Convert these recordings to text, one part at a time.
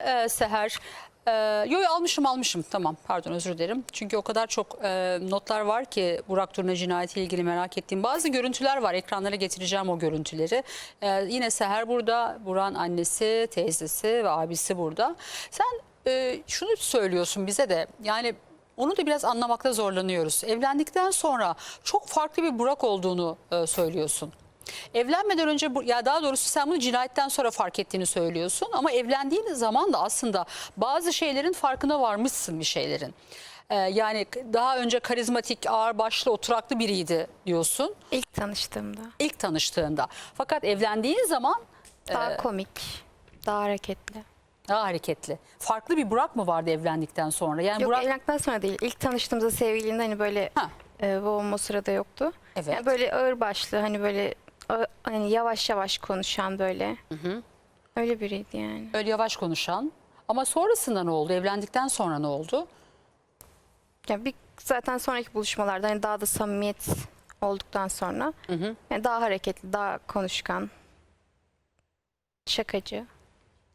Ee, Seher. Ee, yo almışım almışım tamam pardon özür dilerim. Çünkü o kadar çok e, notlar var ki Burak Turna cinayetiyle ilgili merak ettiğim bazı görüntüler var. Ekranlara getireceğim o görüntüleri. Ee, yine Seher burada, Burak'ın annesi, teyzesi ve abisi burada. Sen e, şunu söylüyorsun bize de yani onu da biraz anlamakta zorlanıyoruz. Evlendikten sonra çok farklı bir Burak olduğunu e, söylüyorsun. Evlenmeden önce bu- ya daha doğrusu sen bunu cinayetten sonra fark ettiğini söylüyorsun ama evlendiğin zaman da aslında bazı şeylerin farkına varmışsın bir şeylerin. Ee, yani daha önce karizmatik, ağır başlı, oturaklı biriydi diyorsun İlk tanıştığımda. ilk tanıştığında. Fakat evlendiğin zaman Daha komik, daha hareketli. daha hareketli. Farklı bir Burak mı vardı evlendikten sonra? Yani Yok Burak evlendikten sonra değil. İlk tanıştığımızda sevgiliğinde hani böyle Ha. e, babam o sırada yoktu. Evet. Yani böyle ağır başlı hani böyle hani yavaş yavaş konuşan böyle. Öyle biriydi yani. öyle yavaş konuşan ama sonrasında ne oldu? Evlendikten sonra ne oldu? Ya bir zaten sonraki buluşmalarda hani daha da samimiyet olduktan sonra yani daha hareketli, daha konuşkan, şakacı.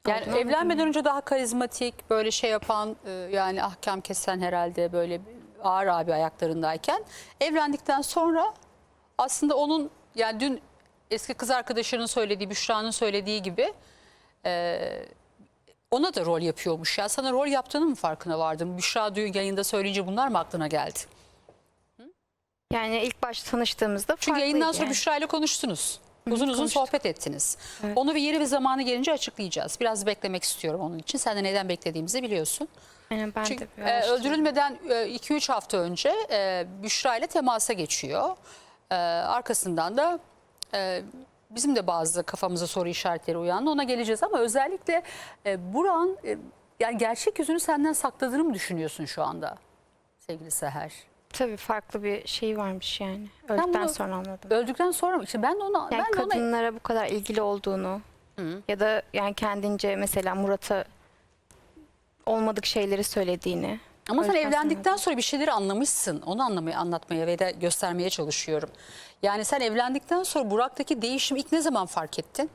Yani anladım. evlenmeden önce daha karizmatik, böyle şey yapan, e, yani ahkam kesen herhalde böyle ağır abi ayaklarındayken evlendikten sonra aslında onun yani dün eski kız arkadaşının söylediği, Büşra'nın söylediği gibi e, ona da rol yapıyormuş. Ya sana rol yaptığının mı farkına vardın? Büşra dün yayında söyleyince bunlar mı aklına geldi? Yani ilk başta tanıştığımızda Çünkü yayından sonra yani. Büşra ile konuştunuz. Uzun uzun konuştuk. sohbet ettiniz. Evet. Onu bir yeri ve zamanı gelince açıklayacağız. Biraz beklemek istiyorum onun için. Sen de neden beklediğimizi biliyorsun. Aynen ben Çünkü de e, öldürülmeden 2-3 hafta önce e, Büşra ile temasa geçiyor. E, arkasından da e, bizim de bazı kafamıza soru işaretleri uyandı. Ona geleceğiz ama özellikle e, Burak'ın e, yani gerçek yüzünü senden sakladığını mı düşünüyorsun şu anda sevgili Seher? Tabii farklı bir şey varmış yani. Öldükten bunu- sonra anladım. Öldükten sonra mı? İşte ben de ona Yani ben de ona kadınlara bu kadar ilgili olduğunu ya da yani kendince mesela Murat'a olmadık şeyleri söylediğini. Ama sen evlendikten sonra bir şeyleri anlamışsın. Onu anlamaya, anlatmaya ve de göstermeye çalışıyorum. Yani sen evlendikten sonra Burak'taki değişimi ilk ne zaman fark ettin?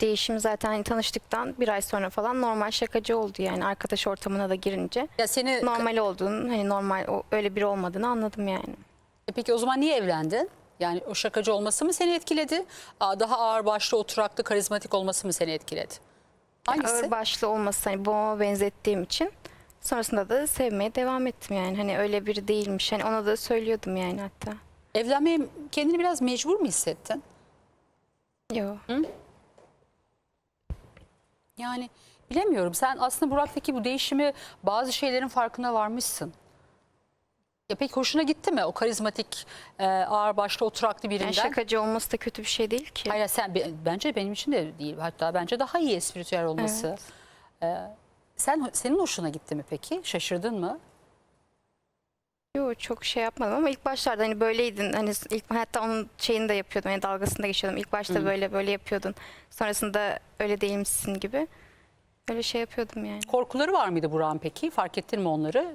Değişim zaten hani tanıştıktan bir ay sonra falan normal şakacı oldu yani arkadaş ortamına da girince. Ya seni Normal olduğunu hani normal o, öyle biri olmadığını anladım yani. E peki o zaman niye evlendin? Yani o şakacı olması mı seni etkiledi? Aa, Daha ağır başlı, oturaklı, karizmatik olması mı seni etkiledi? Hangisi? Ağır başlı olması hani babama benzettiğim için sonrasında da sevmeye devam ettim yani. Hani öyle biri değilmiş. Hani ona da söylüyordum yani hatta. Evlenmeye kendini biraz mecbur mu hissettin? Yok. Yani bilemiyorum. Sen aslında Burak'taki bu değişimi bazı şeylerin farkına varmışsın. Ya peki hoşuna gitti mi o karizmatik, e, ağır başlı, oturaklı birinden? Yani şakacı olması da kötü bir şey değil ki. Hayır sen be- bence benim için de değil. Hatta bence daha iyi espritüel olması. Ee, sen senin hoşuna gitti mi peki? Şaşırdın mı? Yok çok şey yapmadım ama ilk başlarda hani böyleydin. Hani ilk hatta onun şeyini de yapıyordum. Yani dalgasını da geçiyordum. İlk başta böyle böyle yapıyordun. Sonrasında öyle değilmişsin gibi. Öyle şey yapıyordum yani. Korkuları var mıydı Burak'ın peki? Fark ettin mi onları?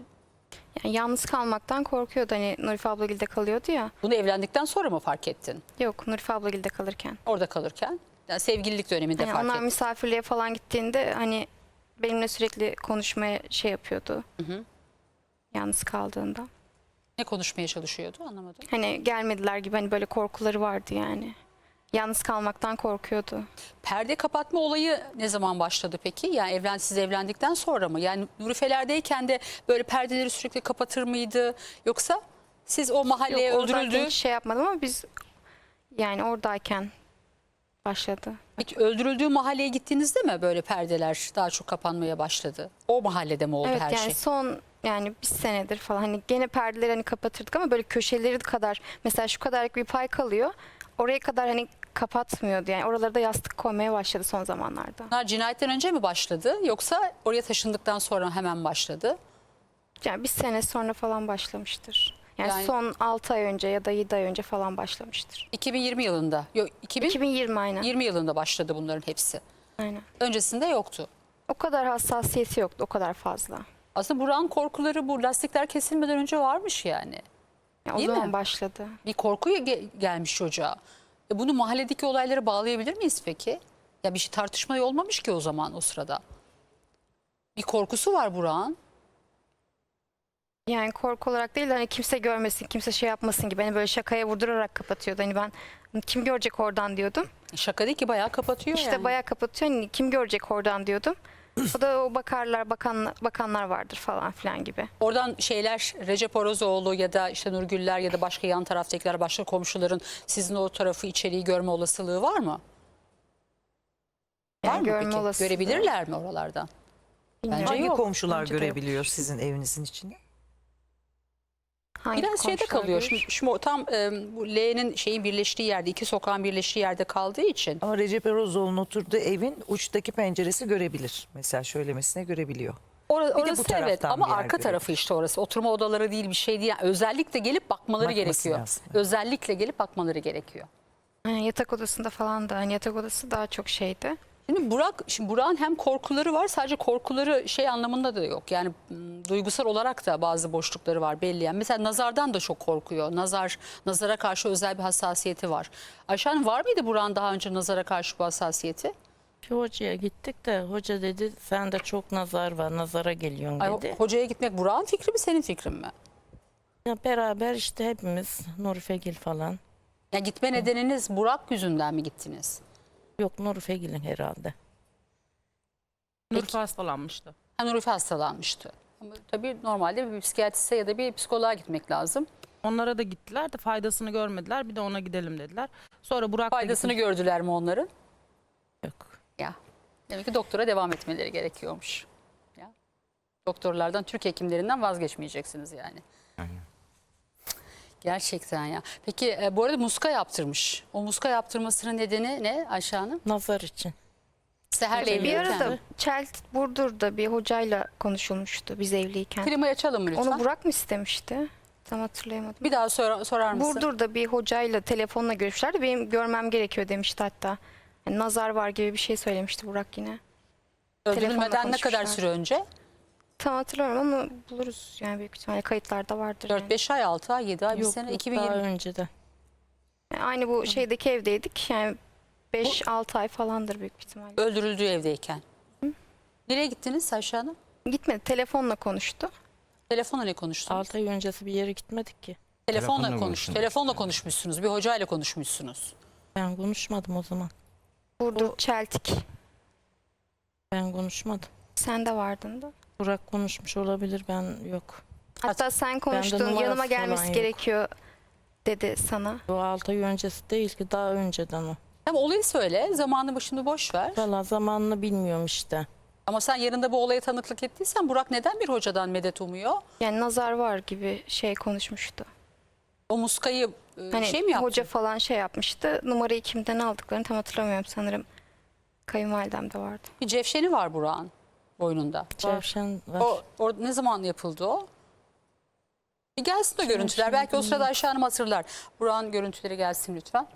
Yani yalnız kalmaktan korkuyordu. Hani Nurife ablagilde kalıyordu ya. Bunu evlendikten sonra mı fark ettin? Yok Nurife ablagilde kalırken. Orada kalırken? Yani sevgililik döneminde Yani fark onlar ettin. misafirliğe falan gittiğinde hani benimle sürekli konuşmaya şey yapıyordu. Yalnız kaldığında. Ne konuşmaya çalışıyordu anlamadım. Hani gelmediler gibi hani böyle korkuları vardı yani. Yalnız kalmaktan korkuyordu. Perde kapatma olayı ne zaman başladı peki? Yani evlen, siz evlendikten sonra mı? Yani Nurifelerdeyken de böyle perdeleri sürekli kapatır mıydı? Yoksa siz o mahalleye Yok, öldürüldü, hiç şey yapmadım ama biz yani oradayken başladı. Peki öldürüldüğü mahalleye gittiğinizde mi böyle perdeler daha çok kapanmaya başladı? O mahallede mi oldu evet her yani şey? son yani bir senedir falan hani gene perdeleri hani kapatırdık ama böyle köşeleri kadar mesela şu kadarlık bir pay kalıyor. Oraya kadar hani kapatmıyordu yani oralara da yastık koymaya başladı son zamanlarda. Bunlar cinayetten önce mi başladı yoksa oraya taşındıktan sonra hemen başladı? Yani bir sene sonra falan başlamıştır. Yani, Yani- son 6 ay önce ya da 7 ay önce falan başlamıştır. 2020 yılında. Yok 2020 2020 aynen. yılında başladı bunların hepsi. aynen. Öncesinde yoktu. O kadar hassasiyeti yoktu o kadar fazla. Aslında Burak'ın korkuları bu lastikler kesilmeden önce varmış yani. Yani o Değil zaman mi? başladı. Bir korku ge- gelmiş çocuğa. E bunu mahalledeki olaylara bağlayabilir miyiz peki? Ya bir şey tartışma olmamış ki o zaman o sırada. Bir korkusu var Burak'ın. Yani korku olarak değil de hani kimse görmesin, kimse şey yapmasın gibi. Hani böyle şakaya vurdurarak kapatıyordu. Hani ben kim görecek oradan diyordum. Şaka değil ki bayağı kapatıyor İşte yani. bayağı kapatıyor. Hani kim görecek oradan diyordum. O da o bakarlar, bakan, bakanlar vardır falan filan gibi. Oradan şeyler Recep Orozoğlu ya da işte Nurgüller ya da başka yan taraftakiler başka komşuların sizin o tarafı içeriği görme olasılığı var mı? Yani var mı görme peki? olasılığı. Görebilirler mi oralardan? Bilmiyorum. Bence Hangi yok. komşular Bence de yok. görebiliyor sizin evinizin içinde? Hangi Biraz şeyde kalıyor. Şimdi, şimdi tam e, bu L'nin şeyin birleştiği yerde, iki sokağın birleştiği yerde kaldığı için Ama Recep Erozoğlu'nun oturduğu evin uçtaki penceresi görebilir. Mesela şöylemesine görebiliyor. Ora- Bir de bu orası evet taraftan ama arka görebilir. tarafı işte orası. Oturma odaları değil bir şey değil. Yani özellikle gelip bakmaları Bakması gerekiyor. lazım. Özellikle gelip bakmaları gerekiyor. Yani yatak odasında falan da hani yatak odası daha çok şeydi. Şimdi Burak, şimdi Burak'ın hem korkuları var sadece korkuları şey anlamında da yok. Yani duygusal olarak da bazı boşlukları var belli. Yani mesela nazardan da çok korkuyor. Nazar, nazara karşı özel bir hassasiyeti var. Ayşe Hanım var mıydı Burak'ın daha önce nazara karşı bu hassasiyeti? Bir hocaya gittik de hoca dedi sende çok nazar var nazara geliyorsun Ay, dedi. hocaya gitmek Burak'ın fikri mi senin fikrin mi? Ya beraber işte hepimiz Nurfegil falan. Ya gitme nedeniniz Burak yüzünden mi gittiniz? Yok Nurfegil'in herhalde. Nurfe hastalanmıştı. Ha, Nurife hastalanmıştı. Ama tabii normalde bir psikiyatriste ya da bir psikoloğa gitmek lazım. Onlara da gittiler de faydasını görmediler. Bir de ona gidelim dediler. Sonra Burak da Faydasını gitmiş. gördüler mi onların? Yok. Ya. Demek ki doktora devam etmeleri gerekiyormuş. Ya. Doktorlardan, Türk hekimlerinden vazgeçmeyeceksiniz yani. Gerçekten ya. Peki e, bu arada muska yaptırmış. O muska yaptırmasının nedeni ne Ayşe Hanım? Nazar için. Seher'le Bir evliyken. arada Çelt Burdur'da bir hocayla konuşulmuştu biz evliyken. Klimayı açalım mı lütfen? Onu Burak mı istemişti? Tam hatırlayamadım. Bir daha sor- sorar mısın? Burdur'da bir hocayla telefonla görüşmüşlerdi. Benim görmem gerekiyor demişti hatta. Yani nazar var gibi bir şey söylemişti Burak yine. Öldürülmeden telefonla ne kadar konuşmuşlar. süre önce? Tam hatırlamıyorum ama buluruz yani büyük ihtimalle kayıtlarda vardır. yani. 4-5 ay, 6 ay, 7 ay, bir Yok, sene, yok, 2020. daha önce de. Yani aynı bu şeydeki evdeydik. Yani 5-6 ay falandır büyük ihtimalle. Öldürüldüğü evdeyken. Nereye gittiniz Ayşe Hanım? Gitmedi telefonla konuştu. Telefonla ne konuştunuz? 6 ay öncesi bir yere gitmedik ki. Telefonla Telefonla konuş. konuştunuz. Telefonla konuşmuşsunuz. Bir hocayla konuşmuşsunuz. Ben konuşmadım o zaman. Burdur Çeltik. Ben konuşmadım. Sen de vardın da. Burak konuşmuş olabilir ben yok. Hatta sen konuştun numarası yanıma falan gelmesi yok. gerekiyor dedi sana. O 6 ay öncesi değil ki daha önceden o. Ama olayı söyle. Zamanını şimdi boş ver. Valla zamanını bilmiyorum işte. Ama sen yarında bu olaya tanıklık ettiysen Burak neden bir hocadan medet umuyor? Yani nazar var gibi şey konuşmuştu. O muskayı e, Hani şey mi yaptı? hoca falan şey yapmıştı. Numarayı kimden aldıklarını tam hatırlamıyorum sanırım. Kayınvalidem de vardı. Bir cevşeni var Burak'ın boynunda. Cevşen var. O, o ne zaman yapıldı o? Bir gelsin o görüntüler. Belki o sırada Ayşe Hanım hatırlar. Burak'ın görüntüleri gelsin lütfen.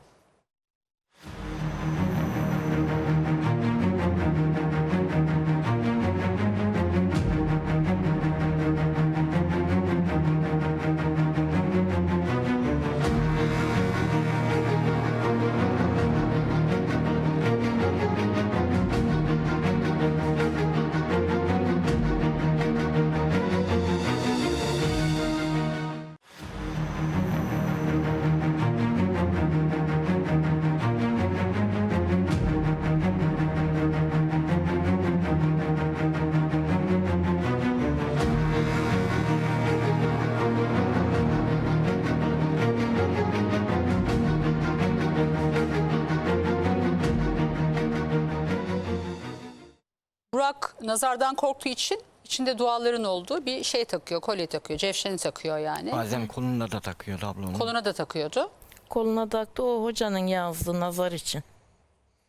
Nazardan korktuğu için içinde duaların olduğu bir şey takıyor, kolye takıyor, cevşeni takıyor yani. Bazen kolunda da takıyordu abla onu. Koluna da takıyordu. Koluna taktı o hocanın yazdığı nazar için.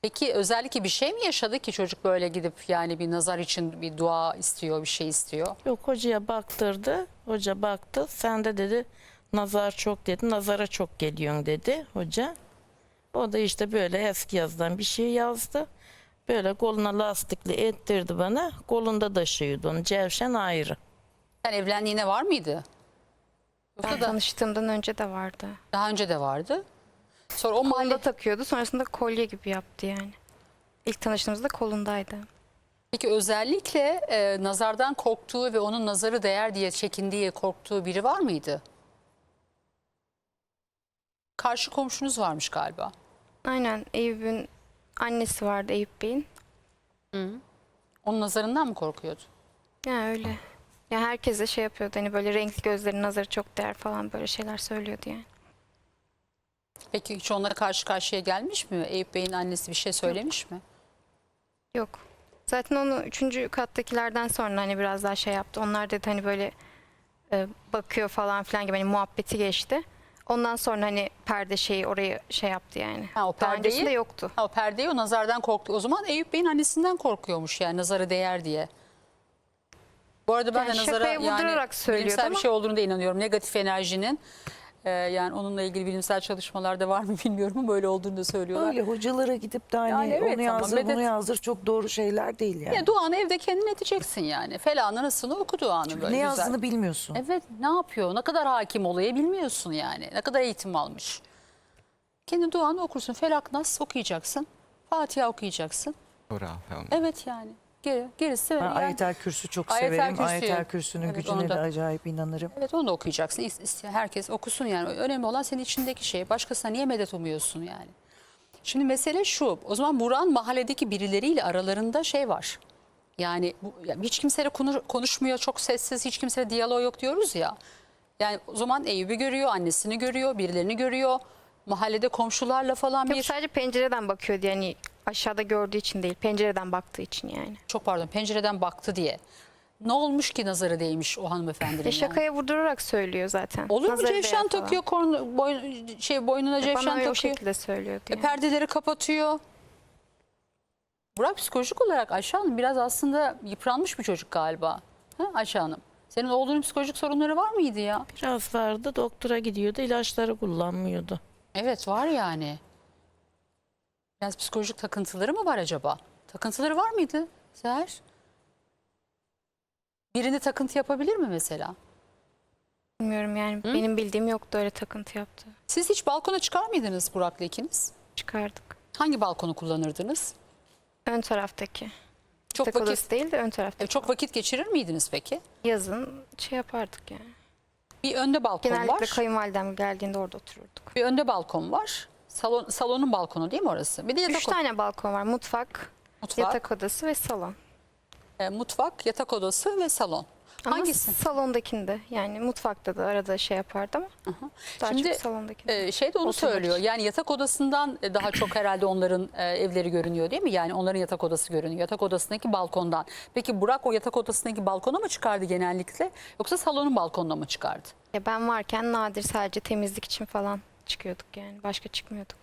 Peki özellikle bir şey mi yaşadı ki çocuk böyle gidip yani bir nazar için bir dua istiyor, bir şey istiyor? Yok hocaya baktırdı. Hoca baktı. Sen de dedi nazar çok dedi. Nazara çok geliyorsun dedi hoca. O da işte böyle eski yazdan bir şey yazdı. Böyle koluna lastikli ettirdi bana. Kolunda taşıyordu onu. Cevşen ayrı. Sen evlendiğine var mıydı? Ben tanıştığımdan önce de vardı. daha önce de vardı. Sonra o mahalle takıyordu sonrasında kolye gibi yaptı yani. ilk tanıştığımızda kolundaydı. Peki özellikle e, nazardan korktuğu ve onun nazarı değer diye çekindiği, korktuğu biri var mıydı? Karşı komşunuz varmış galiba. Aynen Eyüp'ün annesi vardı Eyüp Bey'in. Onun nazarından mı korkuyordu? Ya öyle. Ya herkese şey yapıyordu hani böyle renkli gözlerin nazarı çok değer falan böyle şeyler söylüyordu yani. Peki hiç onlara karşı karşıya gelmiş mi? Eyüp Bey'in annesi bir şey söylemiş mi? Yok. Zaten onu üçüncü kattakilerden sonra hani biraz daha şey yaptı. Onlar dedi hani böyle e, bakıyor falan filan gibi hani muhabbeti geçti. Ondan sonra hani perde şeyi orayı şey yaptı yani. Ha, o Daha öncesinde perdeyi- yoktu. Ha, o perdeyi o nazardan korktu. O zaman Eyüp Bey'in annesinden korkuyormuş yani nazarı değer diye. Bu arada ben Yani de nazara şakaya yani vurdurarak söylüyordu bilimsel bir ama- şey olduğunu da inanıyorum. Negatif enerjinin e, yani onunla ilgili bilimsel çalışmalarda var mı bilmiyorum ama böyle olduğunu da söylüyorlar. Öyle hocalara gidip de hani Yani evet onu yazdır medet- bunu yazdır çok doğru şeyler değil yani. Ya duanı evde kendin edeceksin yani. Felağını nasılını oku duanı böyle ne güzel. yazdığını bilmiyorsun. Evet ne yapıyor? Ne kadar hakim olaya bilmiyorsun yani. Ne kadar eğitim almış. Kendi duanı okursun. Felak nas okuyacaksın. Fatiha okuyacaksın. Bravo. Evet yani. Geri, gerisi Ben yani- Ayetel Kürsü çok Ayetel severim. Kürsü. Ayetel Kürsü'nün Evet, gücüne da- de acayip inanırım. Evet onu da okuyacaksın. Herkes okusun yani. Önemli olan senin içindeki şey. Başkasına niye medet umuyorsun yani? Şimdi mesele şu. O zaman Buran mahalledeki birileriyle aralarında şey var. Yani bu, ya hiç kimseyle konu- konuşmuyor, çok sessiz, hiç kimseyle diyalog yok diyoruz ya. Yani o zaman Eyüp'ü görüyor, annesini görüyor, birilerini görüyor. Mahallede komşularla falan Yok bir... sadece pencereden bakıyordu yani aşağıda gördüğü için değil pencereden baktığı için yani. Çok pardon pencereden baktı diye. Ne olmuş ki nazarı değmiş o hanımefendinin? Yani? şakaya vurdurarak söylüyor zaten. Olur mu cevşen takıyor, kornu, boyun, şey boynuna cevşen Bana öyle o takıyor. şekilde söylüyordu. E, yani. perdeleri kapatıyor. Burak psikolojik olarak Ayşe Hanım biraz aslında yıpranmış bir çocuk galiba. Ha Ayşe Hanım? Senin oğlunun psikolojik sorunları var mıydı ya? Biraz vardı doktora gidiyordu ilaçları kullanmıyordu. Evet var yani. Biraz psikolojik takıntıları mı var acaba? Takıntıları var mıydı Seher? Birinde takıntı yapabilir mi mesela? Bilmiyorum yani benim bildiğim yoktu öyle takıntı yaptı. Siz hiç balkona çıkar mıydınız Burak'la ikiniz? Çıkardık. Hangi balkonu kullanırdınız? Ön taraftaki. Çok Yatak vakit, odası değil de ön taraftaki. e, çok vakit geçirir miydiniz peki? Yazın şey yapardık yani. Bir önde balkon Genellikle var. kayınvalidem geldiğinde orada otururduk. Bir önde balkon var. Salon salonun balkonu değil mi orası? Bir de yatak Üç tane balkon var. Mutfak, mutfak, yatak odası ve salon. e, mutfak, yatak odası ve salon. Ama Hangisi? salondakinde yani mutfakta da arada şey yapardı ama daha Şimdi, çok salondakinde. Ee, şey de onu Oturmak söylüyor. için. Yani yatak odasından e, daha çok herhalde onların e, evleri görünüyor değil mi? Yani onların yatak odası görünüyor. Yatak odasındaki balkondan. Peki Burak o yatak odasındaki balkona mı çıkardı genellikle yoksa salonun balkonuna mı çıkardı? Ya ben varken nadir sadece temizlik için falan çıkıyorduk yani. Başka çıkmıyorduk.